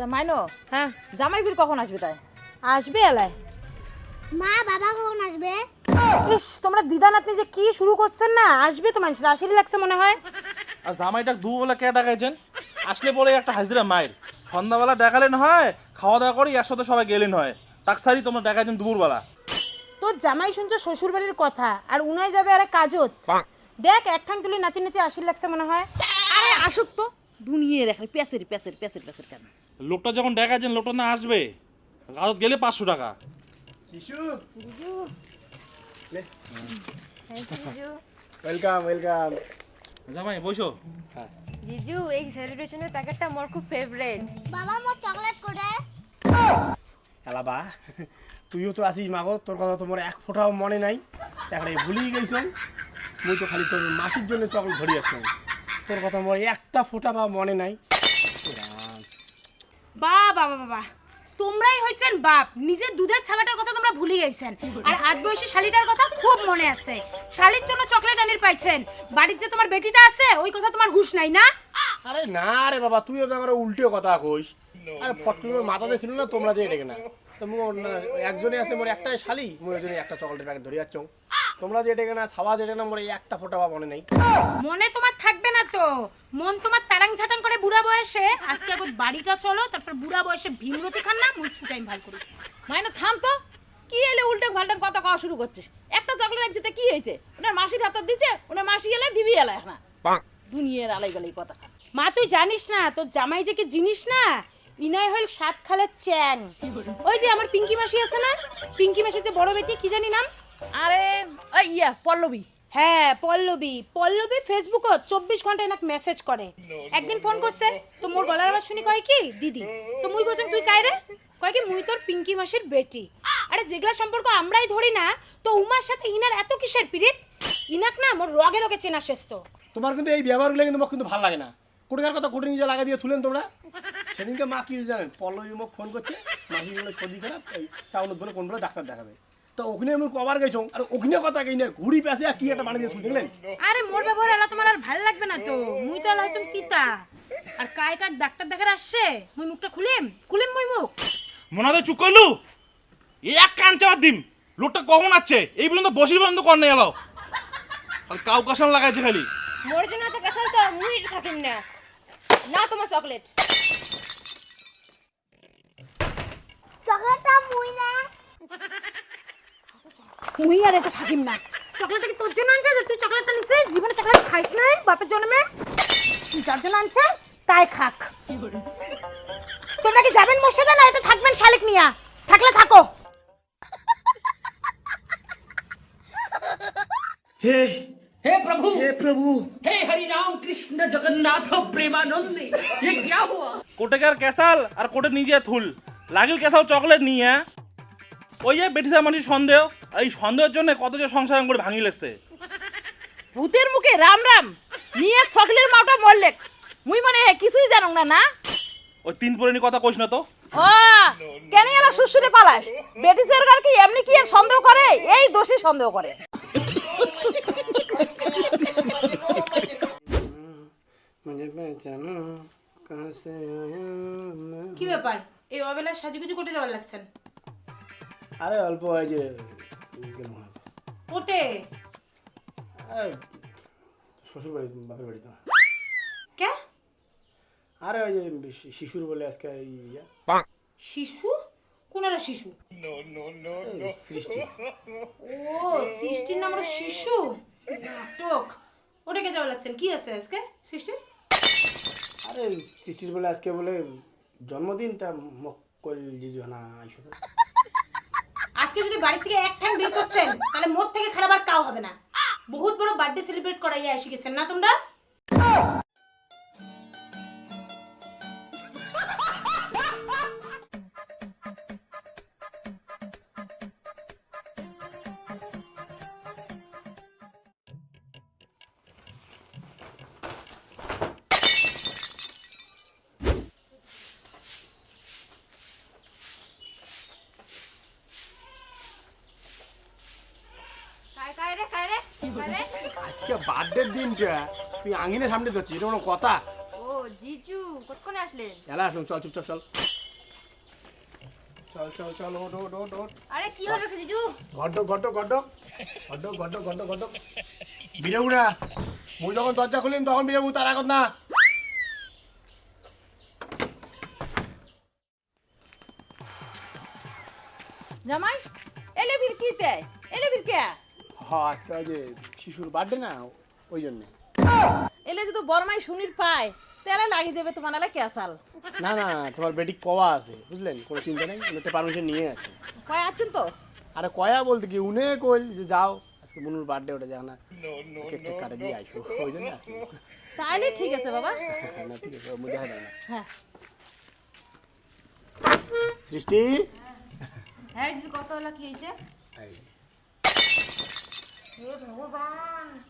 তা মাইনো হ্যাঁ। জামাই বীর কখন আসবে তাই? আসবে এলায়। মা বাবা কখন আসবে? ইস তোমরা দিদা নাতনি যে কি শুরু করছেন না? আসবে তো মানুষের আশিরই লাগছে মনে হয়। আর জামাইটা দু বলে কে ডাকাইছেন? আসলে পরে একটা হাজিরা মায়ের। সন্ধ্যাবেলা দেখালেন হয় খাওয়া দাওয়া করে একসাথে সবাই গেলেন হয়। তাকসারি তোমরা দেখাইছেন দুপুরবেলা। তোর জামাই শুনছে শ্বশুর বাড়ির কথা আর উনাই যাবে আরে কাজত। দেখ এক ঠাং তুলি নাচি নাচি আশির লাগছে মনে হয়। আরে আসুক তো। দুনিয়ে দেখ পেসের পেসের পেসের পেসের কেন? লোকটা যখন দেখাইছেন লোকটা না আসবে? গাজত গেলে পাঁচশো টাকা। ওয়েলকাম ওয়েলকাম জামাই বসো। জিজু এই সেলিব্রেশনের প্যাকেটটা আমার খুব ফেভারিট বাবা মোর চকলেট করে এলাবা তুইও তো আসিস মাগো তোর কথা তো মোর এক ফোঁটাও মনে নাই। তারপরে ভুলিয়ে গেছ মুই তো খালি তোর মাসির জন্য চকলেট ধরে যাচ্ছ তোর কথা মোর একটা ফোঁটা বা মনে নাই। বা বাবা বাবা। তোমরাই হইছেন বাপ। নিজের দুধের ছাগাটার কথা তোমরা ভুলে গেছেন। আর আট বয়সী শালিটার কথা খুব মনে আছে। শালির জন্য চকলেট আনির পাইছেন। বাড়ির যে তোমার বেটিটা আছে, ওই কথা তোমার হুশ নাই না? আরে না রে বাবা, তুইও তো আমার উল্টো কথা কইস। আরে ফট করে মাথাতে ছিল না, তোমরা দিয়ে ডেকে না। তো মোর একজনে আছে, মোর একটাই শালি, মোর একজনে একটা চকলেটের প্যাকেট ধরে যাচ্ছ তোমরা যে ডেকে না সাওয়া যেটা না মোর একটা ফোঁটা বা মনে নাই। মনে তোমার থাকবে না তো। মন তোমার তারাং ঝাটাং করে বুড়া বয়সে। আজকে একবার বাড়িটা চলো তারপর বুড়া বয়সে ভীমরতি খান না মুই ফুটাইম ভালো করি। মাইনো থাম তো। কি এলে উল্টে পাল্টে কথা কওয়া শুরু করছিস? একটা চকলেট একজিতে কি হয়েছে? ওনার মাসির হাতত দিছে ওনার মাসি এলে দিবি এলা এখন দুনিয়ার আলাই গেলে কথা মা তুই জানিস না তোর জামাই যে কি জিনিস না? ইনাই হইল সাত খালের চ্যাং। ওই যে আমার পিঙ্কি মাসি আছে না? পিঙ্কি মাসি যে বড় বেটি কি জানি নাম? আরে ওই ইয়া পল্লবী। হ্যাঁ পল্লবী। পল্লবী ফেসবুকত চব্বিশ ঘণ্টা এনাক মেসেজ করে। একদিন ফোন করছে তো মোর গলার আওয়াজ শুনি কয় কি দিদি? তো মুই কোথায় তুই কাই রে? কয় কি মুই তোর পিঙ্কি মাসির বেটি। আরে যেগুলা সম্পর্ক আমরাই ধরি না তো উমার সাথে ইনার এত কিসের পিরিত ইনাক না মোর রগে রগে চেনা শেষ তো তোমার কিন্তু এই ব্যবহারগুলো কিন্তু মোক কিন্তু ভালো লাগে না। কোটিকার কথা কোটি নিজে লাগা দিয়ে তুলেন তোমরা। সেদিনকে মা কি জানেন? পল্লবী মোক ফোন করছে মাসি বলে সর্দি খারাপ টাউনত বলে কোন বলে ডাক্তার দেখাবে? তো ওখানে আমি কবার গেছো আর ওখানে কথা কই না ঘুরি পেছে আর কি একটা বানিয়ে দিয়ে দেখলেন? আরে মোর ব্যবহার এলা তোমার আর ভালো লাগবে না তো। মুই তো এলা হচ্ছেন তিতা। আর কায় কাক ডাক্তার দেখার আসছে মুই মুখটা খুলিম খুলিম মুই মুখ। মনে চুপ করলু? এক কান চাওয়ার দিম লোকটা কখন আছে এই পর্যন্ত বসির পর্যন্ত কর নেই এলো খালি কাউ কাশান লাগাইছে খালি। মোর জন্য তো পেশাল তো মুই থাকিম না। না তোমার চকলেট। চকলেটটা মুই না। মুই আর এটা থাকিম না চকলেটটা কি তোর জন্য আনছে যে তুই চকলেটটা নিছিস জীবনে চকলেট খাইস নাই বাপের জন্মে তুই যার জন্য আনছে তাই খাক তোমরা কি যাবেন মোর সাথে না এটা থাকবেন শালিক মিয়া থাকলে থাকো हे प्रभु हे प्रभु हे हरि राम कृष्ण जगन्नाथ प्रेमानंद ये क्या हुआ কোটেকার ক্যাসাল আর কোটে নিজে থুল লাগিল ক্যাসাল চকলেট নিয়ে হ্যাঁ? ওই যে বেটিসা মানুষ সন্দেহ এই সন্দেহের জন্য কত যে সংসার করে ভাঙি লেগছে। ভূতের মুখে রাম রাম নিয়ে সকলের মাটা মরলে। মুই মানে কিছুই জানো না না? ওই তিন পুরানি কথা কইছ না তো। ও কেন এরা শ্বশুরে পালাস? বেটি সরকার কি এমনি কি সন্দেহ করে? এই দোষী সন্দেহ করে। কি ব্যাপার? এই অবেলা সাজুগুজু করতে যাওয়ার লাগছেন। আরে অল্প হয় যে ওটে শ্বশুর বাড়ি বাপের বাড়ি তো। কে? আরে ওই যে শিশুর বলে আজকে ইয়া। শিশু? কোন এরা শিশু সৃষ্টি। ও সৃষ্টির নাম হলো শিশু? নাটক। ওটাকে যাওয়া লাগছেন কি আছে আজকে সৃষ্টির? আরে সৃষ্টির বলে আজকে বলে জন্মদিন তা মক্কল জিজু না আইসো আজকে যদি বাড়ি থেকে এক ঠ্যাং বের করছেন, তাহলে মোট থেকে খারাপ আর কাউ হবে না। বহুত বড় বার্থডে সেলিব্রেট করাইয়া এসে গেছেন না তোমরা? আজকে বার্থডে দিনটা। তুই আঙিনে সামনে ধরছিস এটা কোনো কথা? ও জিজু কত কখন আসলেন? এলা আসুন চল চুপচাপ চল। চল চল চল ওট ওট ওট ওট আরে কি হলো জিজু? ঘট ঘট ঘট ঘট ঘট ঘট ঘট বিরেবু মুই যখন দরজা খুলিম তখন বিরেবু তার আগত না। জামাই এলে ফির কি হ্যাঁ আজকে ওই যে শিশুর বার্থডে না ওই জন্যে। এলে যদি বরমাই শুনির পায় তেলে লাগি যাবে তোমার এলা ক্যাসাল। না না তোমার বেটি কওয়া আছে বুঝলেন? কোনো চিন্তা নেই উনি পারমিশন নিয়ে আছে। কয় আছেন তো? আরে কয়া বলতে কি উনি কইল যে যাও আজকে মনুর বার্থডে ওটা যাও না। কেক টেক কাটে দিয়ে আইসো ওই জন্য। তাহলে ঠিক আছে বাবা। না ঠিক আছে মধ্যে হবে না। হ্যাঁ। সৃষ্টি? হ্যাঁ জিজু কত হলো কি হয়েছে?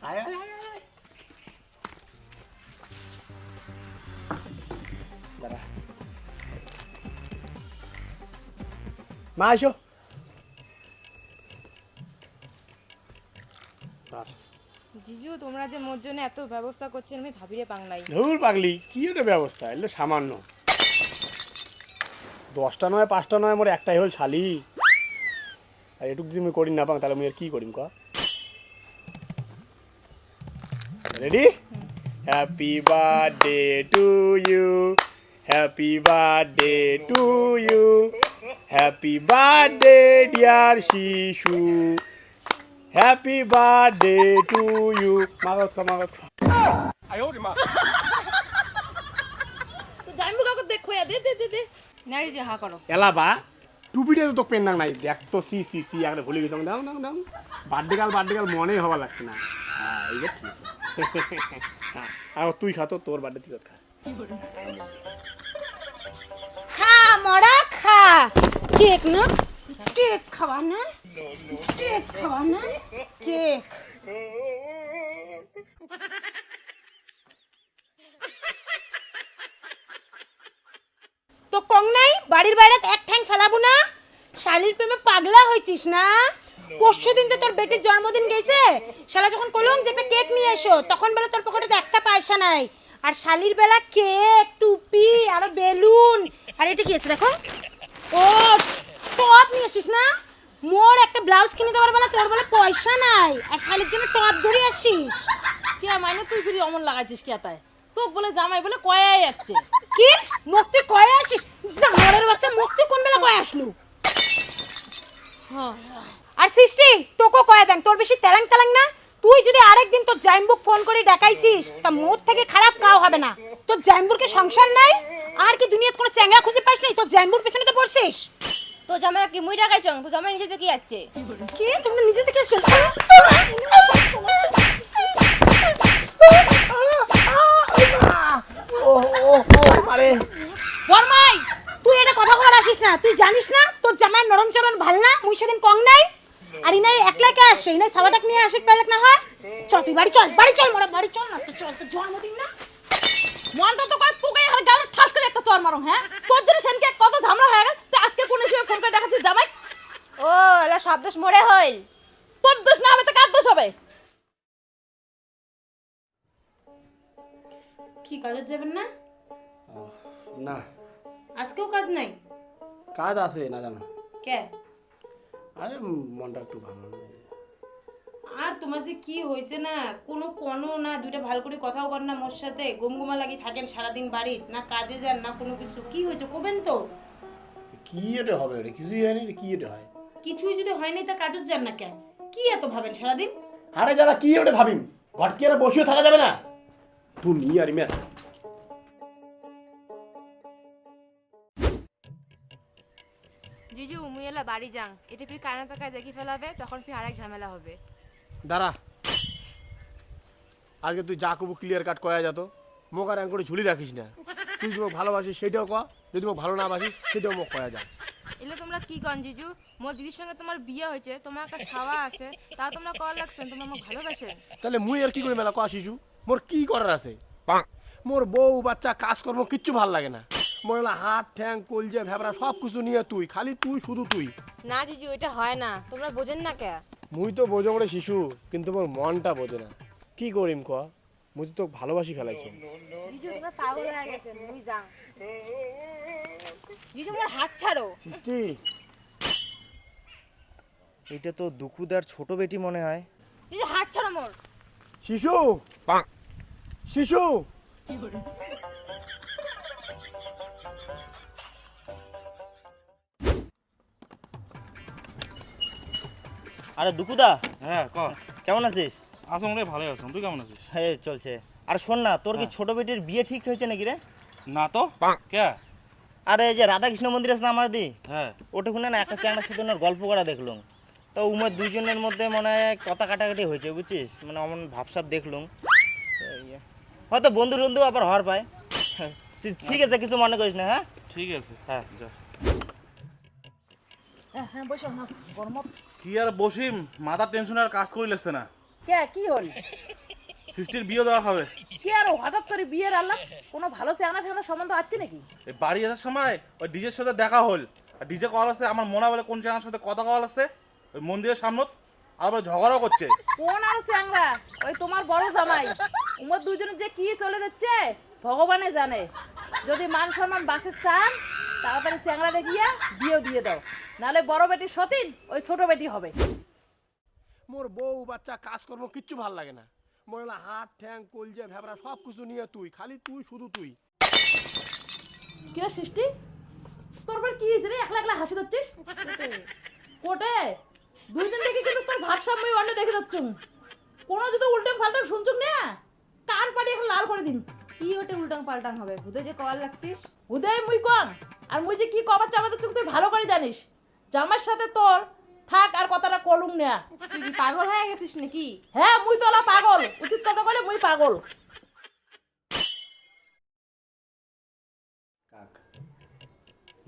আয়, আয়, আয়, আয়। দাঁড়া। মা এসো। জিজু তোমরা যে মোর জন্য এত ব্যবস্থা করছেন আমি ভাবিরে পাংলাই ধুর পাগলি কি একটা ব্যবস্থা এগুলো সামান্য। দশটা নয় পাঁচটা নয় মোর একটাই হল শালি। আর এটুকু যদি আমি করি না পাং তাহলে আমি আর কি করিম ক? Ready happy birthday to you happy birthday to you happy birthday dear শিশু হ্যাপি বার্থডে টু ইউ মাগত কা মাগত কা তো জাইমু কাকু দেখো দে দে দে দে না জিজু হা করো এলাবা টুপিটা তো পেন দাং নাই দেখ তো সি সি সি আগে ভুলে গেছিলাম দাও দাও দাও বার্থডে কাল বার্থডে কাল মনেই হওয়া লাগছে না হ্যাঁ এইবার ঠিক আছে আর তুই খা তো, তোর খা। মরা, খা। কেক না? কেক খাওয়া না? কেক খাওয়া না? কেক। তো কং নাই, বাড়ির বাইরে এক ঠ্যাং ফেলাবো না? শালির প্রেমে পাগলা হয়েছিস না? পরশু দিন যে তোর বেটির জন্মদিন গেছে শালা যখন কলম যে একটা কেক নিয়ে এসো তখন বলে তোর পকেটে একটা পয়সা নাই। আর শালির বেলা কেক টুপি আর বেলুন আর এটা কি আছে দেখো? ও টপ নিয়ে আসিস না? মোর একটা ব্লাউজ কিনে দেওয়ার বেলা তোর বলে পয়সা নাই আর শালির জন্য টপ ধরে আসিস। কে মানে তুই ফিরি অমন লাগাইছিস কে তাই? তো বলে জামাই বলে কয়াই যাচ্ছে কি? মুখ তুই কয়ে আসিস? জানোয়ারের বাচ্চা মুখ তুই কোন বেলা কয়ে আসলু? হ্যাঁ। আর সৃষ্টি তোকে কয়ে দেন তোর বেশি তেলাং তেলাং না? তুই যদি আরেকদিন তোর জাইম্বুক ফোন করে ডাকাইছিস তা মোর থেকে খারাপ কাও হবে না। তোর জাইম্বুরকে সংসার নাই? আর কি দুনিয়াতে কোনো চ্যাংড়া খুঁজে পাইস নাই? তোর জাইম্বুর পেছনে তো পড়ছিস? তো জামাই কি মুই ডাকাইছ? তো জামাই নিজে থেকে যাচ্ছে। কি? তুমি নিজে থেকে চল বরমাই তুই এটা কথা বলার আসিস না। তুই জানিস না তোর জামাই নরম চরণ ভালো না মুই সেদিন কং নাই? আর ইনাই একলা কে আসছে ইনাই সাবাটাক নিয়ে আসে পেলেক না হয়? চল তুই বাড়ি চল বাড়ি চল মোরা বাড়ি চল না তো চল তো জন্মদিন না। মনটা তো কয় তোকে আর গালে ঠাস করে একটা চর মারুম হ্যাঁ? তোর জন্য সেনকে কত ঝামেলা হয়ে গেল তুই আজকে কোন সময় ফোন করে দেখাচ্ছিস জামাই? ও এলা সব দোষ মোরে হইল। তোর দোষ না হবে তো কার দোষ হবে? কি কাজে যাবেন না? না। আজকেও কাজ নাই? কাজ আছে না জানো। কে? আরে মনটা একটু ভালো না। আর তোমার যে কি হয়েছে না কোনো কোনো না দুইটা ভালো করে কথাও কর না মোর সাথে গমগমা লাগি থাকেন সারাদিন বাড়িতে না কাজে যান না কোনো কিছু। কি হয়েছে কবেন তো? কি এটা হবে রে? কিছুই হয়নি রে কি এটা হয়? কিছুই যদি হয় নাই তা কাজত যান না কেন? কি এত ভাবেন সারাদিন? আরে যারা কি ওটা ভাবিম? ঘট কি আর বসিয়ে থাকা যাবে না? তুই নি আর মেয়ে এলা বাড়ি যাং এটা ফির কায়না তাকায় দেখি ফেলাবে তখন ফির আরেক ঝামেলা হবে। দাঁড়া। আজকে তুই যা কবু ক্লিয়ার কাট করা যেত মোক আর করে ঝুলি রাখিস না। তুই যদি ভালোবাসিস সেটাও কয়া। যদি মোক ভালো না বাসিস সেটাও মোক কয়া যা। এলে তোমরা কি কন জিজু? মোর দিদির সঙ্গে তোমার বিয়ে হয়েছে তোমার একটা ছাওয়া আছে তা তোমরা কল লাগছেন তোমরা মোক ভালোবাসেন? তাহলে মুই আর কি করে মেলা? কয়া শিশু? মোর কি করার আছে? মোর বউ বাচ্চা কাজকর্ম কিচ্ছু ভালো লাগে না। মোর এলা হাত ঠ্যাং কলজে ভেবরা সব কিছু নিয়ে তুই খালি তুই শুধু তুই। না জিজু ওইটা হয় না। তোমরা বোঝেন না কে? মুই তো বোঝো করে শিশু কিন্তু মোর মনটা বোঝে না। কি করিম ক? মুই তো ভালোবাসি ফেলাইছো। জিজু তোমরা পাগল হয়ে গেছে মুই যাও। জিজু মোর হাত ছাড়ো। সৃষ্টি। এটা তো দুকুদার ছোট বেটি মনে হয়। জিজু হাত ছাড়ো মোর। শিশু! শিশু! আরে দুকুদা হ্যাঁ ক? কেমন আছিস? আসুন রে ভালোই আছো। তুই কেমন আছিস? হ্যাঁ চলছে। আর শোন না তোর কি ছোট বেটির বিয়ে ঠিক হয়েছে নাকি রে? না তো? কে? আরে এই যে রাধাকৃষ্ণ মন্দির আছে না আমার দি। হ্যাঁ। ওটা শুনে না একটা চ্যাংড়ার সাথে ওনার গল্প করা দেখলুম। তো উমের দুইজনের মধ্যে মানে কথা কাটাকাটি হয়েছে বুঝছিস? মানে অমন ভাবসাব দেখলুম। হয়তো বন্ধু বন্ধু আবার হওয়ার পায়। তুই ঠিক আছে কিছু মনে করিস না হ্যাঁ? ঠিক আছে হ্যাঁ। হ্যাঁ হ্যাঁ বসো না গরম কি আর বসিম? মাথার টেনশন আর কাজ করি লাগছে না। কে কি হল? বিয়ে দেওয়া হবে। কে আর হঠাৎ করে বিয়ের আল্লাহ কোনো ভালো চেহারা সম্বন্ধ আছে নাকি? এই বাড়ি আসার সময় ওই ডিজের সাথে দেখা হল। আর ডিজে কল আছে আমার মনে বলে কোন সাথে কথা কল আছে? ওই মন্দিরের সামনত আর আবার ঝগড়াও করছে। কোন আর চ্যাংরা? ওই তোমার বড় জামাই। উমর দুজনে যে কি চলে যাচ্ছে ভগবানে জানে। যদি মান সম্মান বাঁচে চান তাড়াতাড়ি চ্যাংরা দেখিয়া বিয়েও দিয়ে দাও। নাহলে বড় বেটি সতীন ওই ছোট বেটি হবে। মোর বউ বাচ্চা কাজ কাজকর্ম কিচ্ছু ভালো লাগে না। মোর এলা হাত ঠ্যাং কলজে ভেবরা সব কিছু নিয়ে তুই খালি তুই শুধু তুই। কিরা সৃষ্টি? তোর পর কি হয়েছে রে? একলা একলা হাসি দিচ্ছিস কোটে? দুই দিন থেকে কিন্তু তোর ভাবসাব মই অন্য দেখে যাচ্ছ কোনো যদি উল্টে পাল্টাং শুনছুক না কান পাড়ি এখন লাল করে দিন। কি ওটা উল্টাং পাল্টাং হবে? ভূতে যে কল লাগছিস উদয় মুই কম? আর মুই যে কি কবার চাপা দিচ্ছ তুই ভালো করে জানিস। জামার সাথে তোর থাক আর কথাটা কলুম না। তুই কি পাগল হয়ে গেছিস নাকি? হ্যাঁ মুই তোলা পাগল। উচিত কথা বলে মুই পাগল। কাক?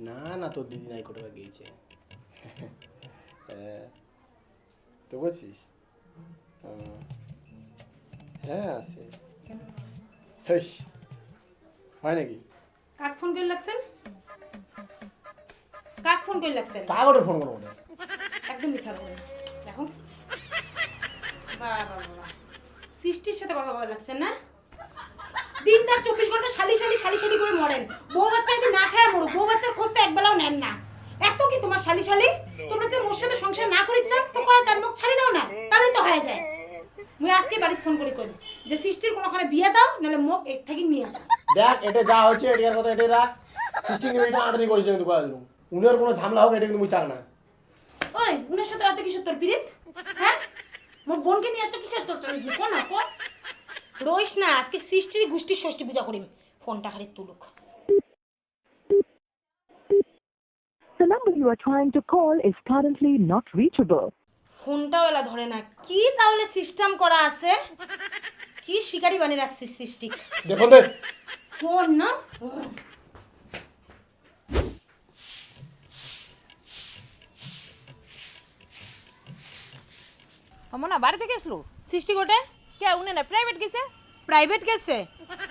না না তোর দিদি নাই কোথাও গিয়েছে। হ্যাঁ তো বলছিস? ও, হ্যাঁ আছে। হয় নাকি? কাক ফোন করে লাগছেন? কাক ফোন করে লাগছেন? কাগজে ফোন করব একদম মিথ্যা বলেন দেখো বাবা বাবা। সৃষ্টির সাথে কথা বলা লাগছেন না? দিন রাত চব্বিশ ঘণ্টা শালি শালি শালি শালি করে মরেন। বউ বাচ্চা যদি না খায় মরুক বউ বাচ্চার খোঁজ তো একবেলাও নেন না। এত কি তোমার শালি শালি? তোমরা তো মোর সাথে সংসার না করিচ্ছ তো কয় তার মুখ ছাড়ি দাও না তাহলেই তো হয়ে যায়। মুই আজকে বাড়িতে ফোন করে করি। যে সৃষ্টির কোনোখানে বিয়ে দাও নাহলে মুখ এক থেকে নিয়ে যাও। দেখ এটা যা হচ্ছে এটার কথা এটাই রাখ। সিস্টেম এটা আটানি করিস কিন্তু কথা দিলাম উনার কোনো ঝামেলা হোক এটা কিন্তু মুই চাক না। ওই উনার সাথে এত কিসের তোর পিরিত হ্যাঁ? মোর বোনকে নিয়ে এত কিসের তোর তোর কোন না কোন রইস না আজকে সৃষ্টির গোষ্ঠীর ষষ্ঠী পূজা করিম। ফোনটা খালি তুলুক। The number you are trying to call is currently not reachable. ফোনটাও এলা ধরে না। কি তাহলে সিস্টেম করা আছে? কি শিকারি বানিয়ে রাখছিস সৃষ্টি দেখুন দেখ ফোন না? না বাড়ি থেকে এসলো সৃষ্টি গোটে কে উনি না প্রাইভেট গেছে প্রাইভেট গেছে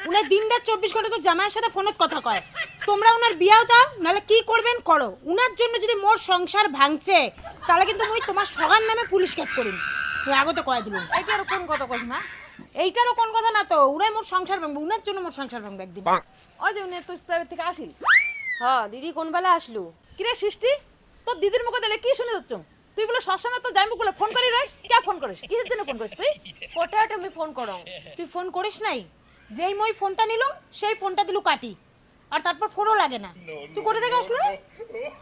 উনার দিন রাত চব্বিশ ঘণ্টা তো জামাইয়ের সাথে ফোনত কথা কয় তোমরা উনার বিয়াও দাও নাহলে কি করবেন করো উনার জন্য যদি মোর সংসার ভাঙছে তাহলে কিন্তু মুই তোমার সগার নামে পুলিশ কেস করিম মুই আগতে কয়ে দিলাম এইটা আর কোন কথা কইস না এইটারও কোন কথা না তো উনাই মোর সংসার ভাঙবে উনার জন্য মোর সংসার ভাঙবে একদিন ওই যে উনি তো প্রাইভেট থেকে আসিল হ্যাঁ দিদি কোন বেলা আসলো কিরে সৃষ্টি তোর দিদির মুখে দিলে কি শুনে যাচ্ছ তুই বলে সবসময় তো জাইমুক বলে ফোন করি রইস? কে ফোন করিস? কিসের জন্য ফোন করিস তুই? কোটে আমি ফোন করো তুই ফোন করিস নাই? যেই মই ফোনটা নিলাম সেই ফোনটা দিলু কাটি। আর তারপর ফোনও লাগে না। তুই কোথা থেকে আসলো রে?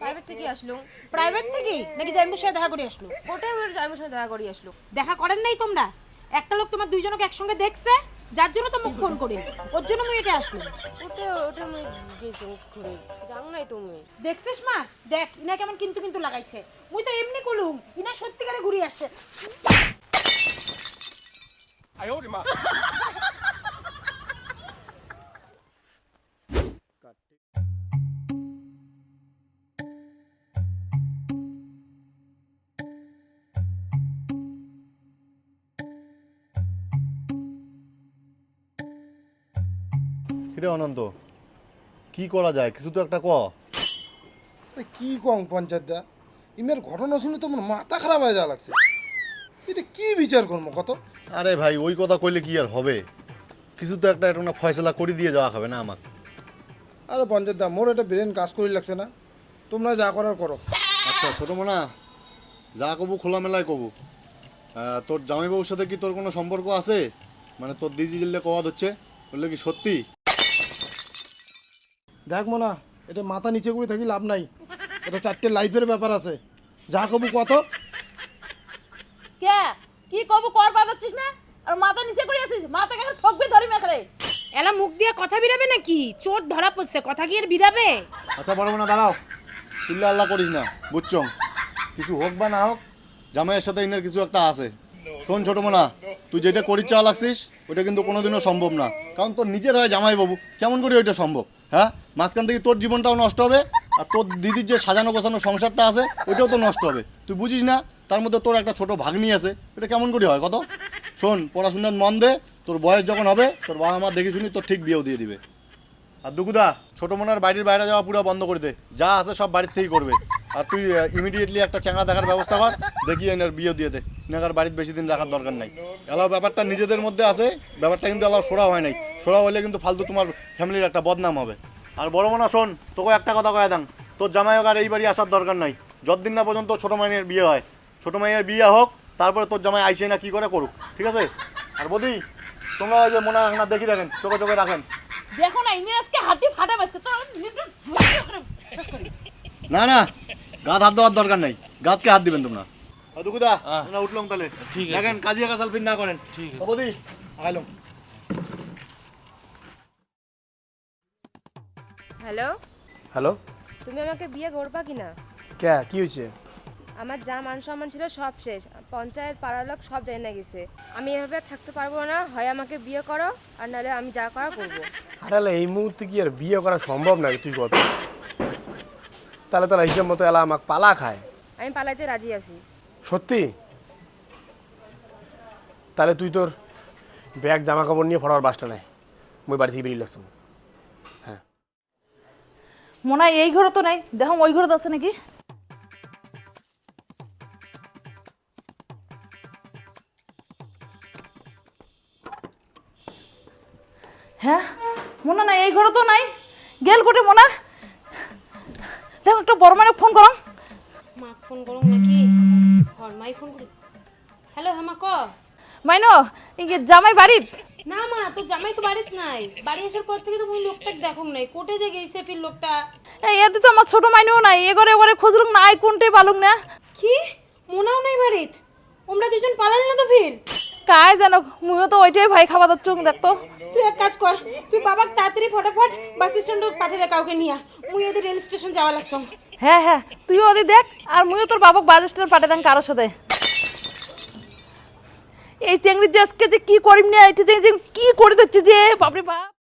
প্রাইভেট থেকে আসলো। প্রাইভেট থেকে? নাকি জাইমুর সাথে দেখা করে আসলো? কোটে ওর জামাইয়ের সঙ্গে দেখা করি আসলো। দেখা করেন নাই তোমরা? একটা লোক তোমার দুইজনকে একসঙ্গে দেখছে? যার জন্য তো মুখ ফোন করি। ওর জন্য মুই এটা আসলো ওটা ওটা আমি গেছি ঘুরে যাও নাই তুমি দেখছিস মা? দেখ ইনা কেমন কিন্তু কিন্তু লাগাইছে। মুই তো এমনি কলুম ইনা সত্যিকারে ঘুরে আসছে। কিরে অনন্ত। কি করা যায়? কিছু তো একটা ক। কি কম পঞ্চায়েতদা ইমের ঘটনা শুনে তো আমার মাথা খারাপ হয়ে যাওয়া লাগছে। এটা কি বিচার করব কত? আরে ভাই ওই কথা কইলে কি আর হবে? কিছু তো একটা একটা ফয়সলা করে দিয়ে যাওয়া হবে না আমাকে। আরে পঞ্চায়েত দা মোর এটা ব্রেন কাজ করি লাগছে না। তোমরা যা করার করো। আচ্ছা ছোটো মোনা যা কবু খোলামেলায় কবু। তোর জামাইবাবুর সাথে কি তোর কোনো সম্পর্ক আছে? মানে তোর দিদি জিল্লে কওয়াদ হচ্ছে বললে কি সত্যি? দেখ মোনা এটা মাথা নিচে করে থাকি লাভ নাই। এটা চারটে লাইফের ব্যাপার আছে। যা কবু কত কে? কি কব কর বাজাচ্ছিস না? আর মাথা নিচে করে আসিস মাথাকে এখন ঠকবে ধরি মেখরে এলা মুখ দিয়ে কথা বিরাবে নাকি? চোর ধরা পড়ছে কথা কি আর বিরাবে? আচ্ছা বড় মোনা দাঁড়াও। চিল্লা আল্লাহ করিস না বুঝছং। কিছু হোক বা না হোক জামাইয়ের সাথে ইনার কিছু একটা আছে। শোন ছোটো মোনা তুই যেটা করির চাওয়া লাগছিস ওটা কিন্তু কোনোদিনও সম্ভব না। কারণ তোর নিজের হয় জামাই বাবু কেমন করে ওইটা সম্ভব হ্যাঁ? মাঝখান থেকে তোর জীবনটাও নষ্ট হবে, আর তোর দিদির যে সাজানো গোছানো সংসারটা আছে, ওইটাও তো নষ্ট হবে। তুই বুঝিস না, তার মধ্যে তোর একটা ছোট ভাগ্নি আছে, এটা কেমন করে হয়, কত? শোন, পড়াশোনার মন দে, তোর বয়স যখন হবে, তোর বাবা মা দেখে শুনি তোর ঠিক বিয়েও দিয়ে দিবে। আর দুকুদা ছোট মনার বাড়ির বাইরে যাওয়া পুরো বন্ধ করে দে, যা আছে সব বাড়ির থেকেই করবে। আর তুই ইমিডিয়েটলি একটা চ্যাংড়া দেখার ব্যবস্থা কর দেখি এনার বিয়ে দিয়ে দে। এনাকার বাড়িতে বেশি দিন রাখার দরকার নাই। এলাও ব্যাপারটা নিজেদের মধ্যে আছে ব্যাপারটা কিন্তু এলাও সোরা হয় নাই। সোরা হলে কিন্তু ফালতু তোমার ফ্যামিলির একটা বদনাম হবে। আর বড় মনা শোন তোকে একটা কথা কয়ে দাম তোর জামাই হোক আর এই বাড়ি আসার দরকার নাই। যতদিন না পর্যন্ত ছোটো মাইনের বিয়ে হয় ছোটো মাইনের বিয়ে হোক তারপরে তোর জামাই আইসে না কি করে করুক ঠিক আছে? আর বদি তোমরা ওই যে মনে রাখেন না দেখি রাখেন চোখে চোখে রাখেন। দেখো না ইনি আজকে হাতি ফাটা করে না না গাত হাত দেওয়ার দরকার নাই। গাতকে হাত দিবেন তোমরা। দুকুদা উঠলাম তাহলে। ঠিক আছে। দেখেন কাজিয়া কাসালফিন না করেন। ঠিক আছে। হ্যালো? হ্যালো? তুমি আমাকে বিয়ে করবা কি না কে? কি হয়েছে? আমার যা মান সম্মান ছিল সব শেষ। পঞ্চায়েত পাড়ার লোক সব জানি না গেছে। আমি এভাবে আর থাকতে পারব না। হয় আমাকে বিয়ে করো আর নাহলে আমি যা করা করব। আরে এই মুহূর্তে কি আর বিয়ে করা সম্ভব না তুই কত তাহলে তোর হিসাব মতো এলা আমাকে পালা খায়। আমি পালাইতে রাজি আছি। সত্যি? তাহলে তুই তোর ব্যাগ জামা কাপড় নিয়ে ফরার বাসটা নেয় মুই বাড়ি থেকে বেরিয়ে লাগছো মনে হয় এই ঘরে তো নাই। দেখো ওই ঘরে আছে নাকি? হ্যাঁ? মনে নাই এই ঘরে তো নাই। গেল কোটে মনে? দেখো একটা বড় মানে ফোন করো মা ফোন করো নাকি? হর মাই ফোন করি। হ্যালো হ্যাঁ মা ক? মাইনো জামাই বাড়িত? না মা তো জামাই তো বাড়িতে নাই। বাড়ি আসার পর থেকে তো কোনো লোকটাকে দেখো নাই। কোটে যে গেছে ফির লোকটা? এতে তো আমার ছোট মাইনও নাই। এ ঘরে এবারে খুঁজলুক নাই কোনটে পালুক না। কি? মোনাও নাই বাড়িত? ওমরা দুজন পালালি না তো ফির? কায় জানো মুইও তো ওইটাই ভাই খাওয়া দাচ্ছ দেখতো। তুই এক কাজ কর তুই বাবা তাড়াতাড়ি ফটাফট বাস স্ট্যান্ড পাঠিয়ে দে কাউকে নিয়া। মুই ওদের রেল স্টেশন যাওয়া লাগছ। হ্যাঁ হ্যাঁ তুইও ওদি দেখ আর মুইও তোর বাবাকে বাস স্ট্যান্ড পাঠাতাম কারোর সাথে। এই চেংড়ি যে আজকে যে কি করিম না এটা যে কি করে দিচ্ছে যে বাপরে বাপ।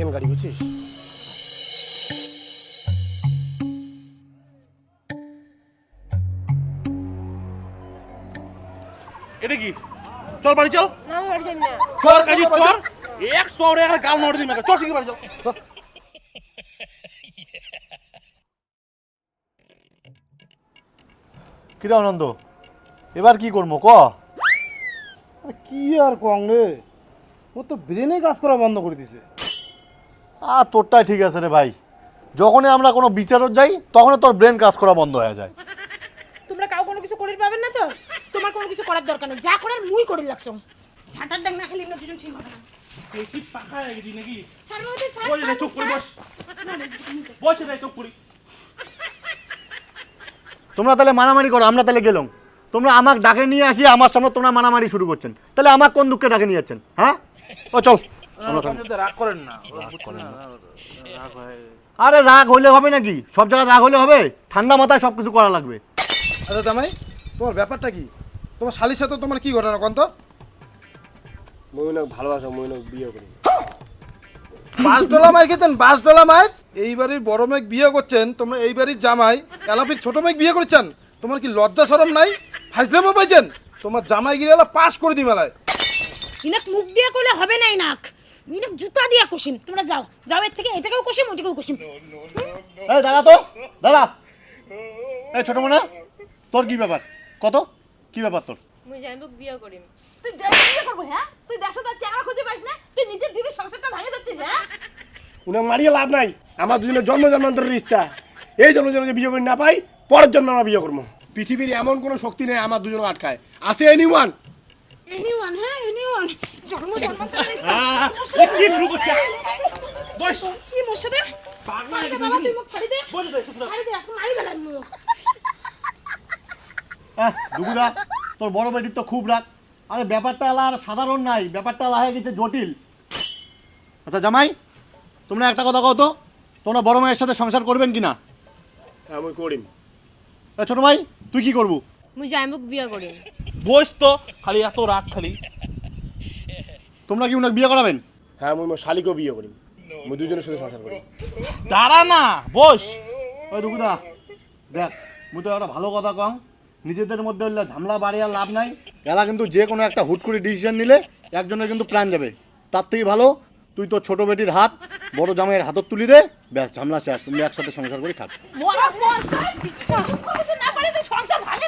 এখানে গাড়ি বুঝছিস? এটা কি? চল বাড়ি চল। চল কাজী চল এক শহরে একটা গাল নড়ে দিবে চল বাড়ি চল। কিরে আনন্দ? এবার কি করব ক? কি আর কং রে? ও তো ব্রেনে কাজ করা বন্ধ করে দিছে। আর তোরটাই ঠিক আছে রে ভাই। যখনই আমরা কোনো বিচারত যাই তখন তোর ব্রেন কাজ করা বন্ধ হয়ে যায়। তোমরা কাউ কোনো কিছু করির পাবেন না তো? তোমার কোনো কিছু করার দরকার নেই। যা করার মুই করির লাগছ ঝাঁটার ডাক না খালি আমরা দুজন ঠিক হবে না। বেশি পাকা হয়ে গেছি নাকি? ছাড় বাবা, ছাড়, বসে রে চুপ করে বস। বসে রে চুপ করে। তোমরা তাহলে মারামারি করো আমরা তাহলে গেলাম। তোমরা আমাকে ডাকে নিয়ে আসি আমার সামনে তোমরা মারামারি শুরু করছেন। তাহলে আমার কোন দুঃখে ডাকে নিয়ে যাচ্ছেন? হ্যাঁ? ও চল। রাগ করেন না। করেন না? রাগ আরে রাগ হইলে হবে নাকি? সব জায়গায় রাগ হইলে হবে? ঠান্ডা মাথায় সব কিছু করা লাগবে। আচ্ছা জামাই তোমার ব্যাপারটা কি? তোমার শালির সাথে তোমার কি ঘটনা কন্ত? মইনক ভালোবাসা মইনক বিয়ে করি। বাস ডলা মায়ের খেতেন বাস ডলা মায়ের? এই বাড়ির বড় মেঘ বিয়ে করছেন তোমরা এই বাড়ির জামাই এলাপির ছোট মেঘ বিয়ে করছেন তোমার কি লজ্জা সরম নাই? ফাইজলেমও পাইছেন? তোমার জামাই গিরে পাস করে দি মেলায়। ইনাক মুখ দিয়ে করলে হবে না ইনাক। ইনাক জুতা দিয়া কষিম। তোমরা যাও। যাও এর থেকে এটাকেও কষিম ওটাকেও কষিম। এই দাঁড়া তো দাঁড়া। এই ছোট মোনা তোর কি ব্যাপার? কত? কি ব্যাপার তোর? মুই জামাইবাবুক বিয়ে করিম। তুই যাই বিয়ে করব হ্যাঁ? তুই দেশে তার চেহারা খুঁজে পাস না। তুই নিজের দিদির সংসারটা ভাঙে যাচ্ছিস হ্যাঁ? উনাকে মারিয়ে লাভ নাই। আমার দুজনের জন্ম জন্মান্তরের রিস্তা। এই জন্য যেন বিয়ে করে না পাই পরের জন্য আমরা বিয়ে করব। পৃথিবীর এমন কোনো শক্তি নেই আমার দুজন আটকায়। আছে এনি ওয়ান এনিওয়ান হ্যাঁ এনিওয়ান জন্ম জন্মান্তর কি মোর সাথে বাবা তুই মুখ ছাড়ি দে। ছাড়ি দে আজকে মারি গেলাম মুখ। হ্যাঁ দুগুরা তোর বড় বেটির তো খুব রাগ। আরে ব্যাপারটা আলা আর সাধারণ নাই। ব্যাপারটা আলা হয়ে গেছে জটিল। আচ্ছা জামাই তোমরা একটা কথা কও তো। তোমরা বড় মায়ের সাথে সংসার করবেন কি না আমি করিম। ছোট ভাই তুই কি করব? মুই জামাইবাবুক বিয়ে করিম। বস তো খালি এত রাগ খালি। তোমরা কি উনাকে বিয়ে করাবেন? হ্যাঁ মুই মোর শালিকেও বিয়ে করি। মুই দুজনের সাথে সংসার করি। দাঁড়া না বস। ওই দুগুদা দেখ মুই তো একটা ভালো কথা কম। নিজেদের মধ্যে হলে ঝামেলা বাড়ি আর লাভ নাই। এলা কিন্তু যে কোনো একটা হুট করে ডিসিশন নিলে একজনের কিন্তু প্রাণ যাবে। তার থেকে ভালো তুই তো ছোট বেটির হাত বড় জামাইয়ের হাতত তুলি দে ব্যাস ঝামেলা শেষ। তুমি একসাথে সংসার করে খাবে। মরা ইচ্ছা। না পারে তুই সংসার ভাঙে